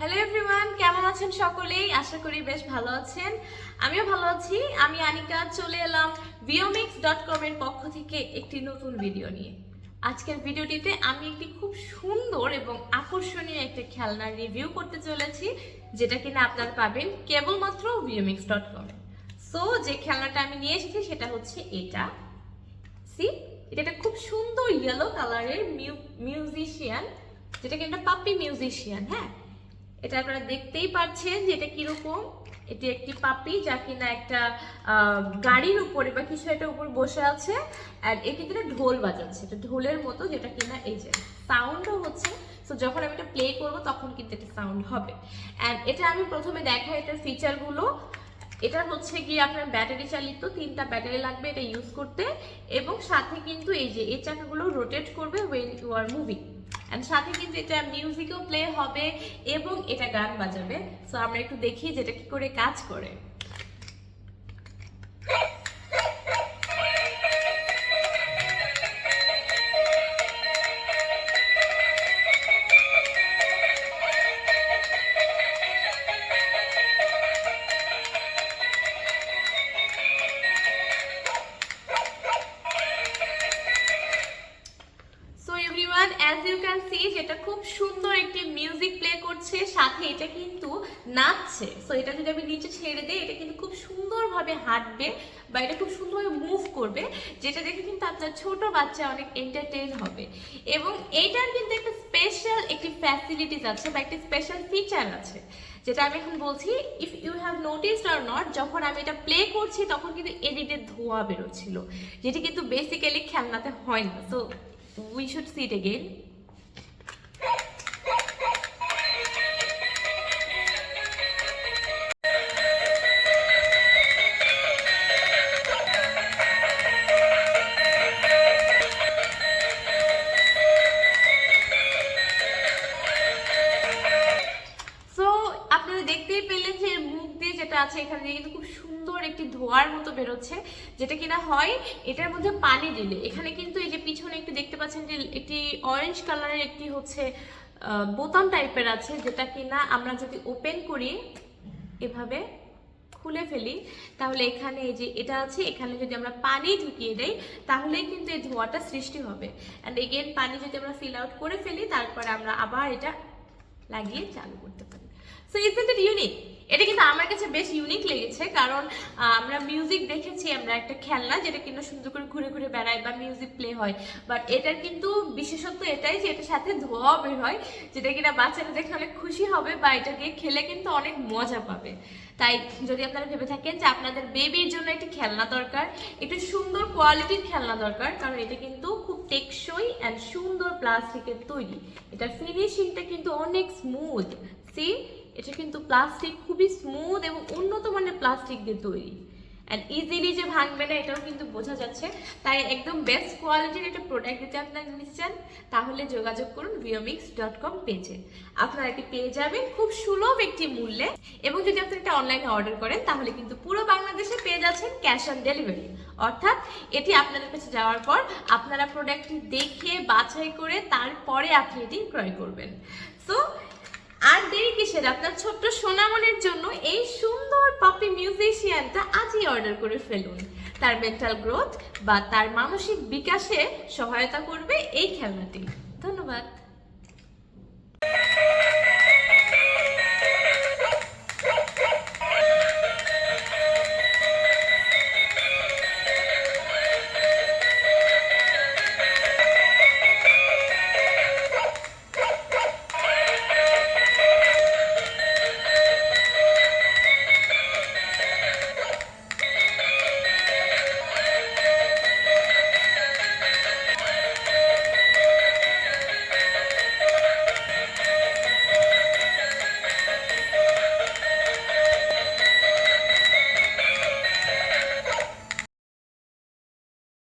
Hello everyone কেমন আছেন সকলেই? আশা করি বেশ ভালো আছেন। আমিও ভালো আছি। আমি আনিকা। চলে এলাম ভিওমিক্স ডট কম এর পক্ষ থেকে একটি নতুন ভিডিও নিয়ে। আজকের ভিডিওটিতে আমি একটি খুব সুন্দর এবং আকর্ষণীয় একটা খেলনার রিভিউ করতে চলেছি, যেটা কিনা আপনারা পাবেন কেবলমাত্র ভিওমিক্স ডট কমে সো যে খেলনাটা আমি নিয়ে এসেছি সেটা হচ্ছে এটা। সি এটা একটা খুব সুন্দর ইয়েলো কালারের মিউজিশিয়ান যেটা কিনা পাপ্পি মিউজিশিয়ান হ্যাঁ? এটা আপনারা দেখতেই পাচ্ছেন যে এটা কীরকম। এটি একটি পাপি যা কিনা একটা গাড়ির উপরে বা কিছু একটা উপর বসে আছে আর এ কিন্তু একটা ঢোল বাজাচ্ছে। এটা ঢোলের মতো যেটা কিনা এই যে সাউন্ডও হচ্ছে। তো যখন আমি এটা প্লে করব তখন কিন্তু একটা সাউন্ড হবে। অ্যান্ড এটা আমি প্রথমে দেখাই এটার ফিচারগুলো এটা হচ্ছে গিয়ে আপনার ব্যাটারি চালিত, তিনটা ব্যাটারি লাগবে এটা ইউজ করতে। এবং সাথে কিন্তু এই যে এই চাকাগুলো রোটেট করবে when you are moving and সাথে কিন্তু এটা মিউজিকও প্লে হবে এবং এটা গান বাজাবে। সো আমরা একটু দেখি যেটা কি করে কাজ করে। Everyone as you can see যেটা খুব সুন্দর একটি মিউজিক প্লে করছে, সাথে এটা কিন্তু নাচছে। সো এটা যদি আমি নিচে ছেড়ে দিই, এটা কিন্তু খুব সুন্দরভাবে হাঁটবে বা এটা খুব সুন্দরভাবে মুভ করবে, যেটা দেখে কিন্তু আপনার ছোট বাচ্চা অনেক এন্টারটেইন হবে। এবং এইটার কিন্তু একটা স্পেশাল একটি ফ্যাসিলিটিস আছে বা একটা স্পেশাল ফিচার আছে, যেটা আমি এখন বলছি if you have noticed or not যখন আমি এটা প্লে করছি, তখন কিন্তু এডিটের ধোঁয়া বেরোচ্ছিল, যেটি কিন্তু বেসিক্যালি খেলনাতে হয় না। So we should see it again. এখানে দিয়ে কিন্তু খুব সুন্দর একটি ধোয়ার মতো বেরোচ্ছে, যেটা কিনা হয় এটার মধ্যে পানি দিলে। এখানে কিন্তু এই যে পিছনে একটু দেখতে পাচ্ছেন যে একটি অরেঞ্জ কালারের একটি হচ্ছে বোতাম টাইপের আছে, যেটা কিনা আমরা যদি ওপেন করি, এভাবে খুলে ফেলি, তাহলে এখানে এই যে এটা আছে, এখানে যদি আমরা পানি ঢুকিয়ে দেই, তাহলেই কিন্তু এই ধোঁয়াটা সৃষ্টি হবে। অ্যান্ড এগেন পানি যদি আমরা ফিল আউট করে ফেলি, তারপরে আমরা আবার এটা লাগিয়ে চালু করতে পারি। সো ইজ ইট ইউনিক এটা কিন্তু আমার কাছে বেশ ইউনিক লেগেছে, কারণ আমরা মিউজিক দেখেছি, আমরা একটা খেলনা যেটা কিন্তু সুন্দর করে ঘুরে ঘুরে বেড়ায় বা মিউজিক প্লে হয়। বাট এটার কিন্তু বিশেষত্ব এটাই যে, এটার সাথে ধোঁয়া বের হয়, যেটা কিনা বাচ্চারা দেখে অনেক খুশি হবে, বা এটা দিয়ে খেলে কিন্তু অনেক মজা পাবে। তাই, যদি আপনারা ভেবে থাকেন যে, আপনাদের বেবির জন্য একটি খেলনা দরকার, একটু সুন্দর কোয়ালিটির খেলনা দরকার, কারণ এটা কিন্তু খুব টেকসই অ্যান্ড সুন্দর প্লাস্টিকের তৈরি। এটার ফিনিশিংটা কিন্তু অনেক স্মুথ সি এটা কিন্তু প্লাস্টিক খুবই স্মুথ এবং উন্নত মানের প্লাস্টিক দিয়ে তৈরি। অ্যান্ড ইজিলি যে ভাঙবে না, এটাও কিন্তু বোঝা যাচ্ছে। তাই একদম বেস্ট কোয়ালিটির একটা প্রোডাক্ট যদি আপনারা নিতে চান, তাহলে যোগাযোগ করুন ভিওমিক্স ডট কম পেজে আপনারা এটি পেয়ে যাবেন খুব সুলভ একটি মূল্যে। এবং যদি আপনারা এটা অনলাইনে অর্ডার করেন, তাহলে কিন্তু পুরো বাংলাদেশে পেয়ে যাচ্ছেন ক্যাশ অন ডেলিভারি অর্থাৎ এটি আপনাদের কাছে যাওয়ার পর আপনারা প্রোডাক্টটি দেখে, বাছাই করে তারপরে আপনি এটি ক্রয় করবেন। সো আর দেরি কিসের? আপনার ছোট্ট সোনামনের জন্য এই সুন্দর পাপি মিউজিশিয়ানটা আজই অর্ডার করে ফেলুন। তার মেন্টাল গ্রোথ বা তার মানসিক বিকাশে সহায়তা করবে এই খেলনাটি। ধন্যবাদ।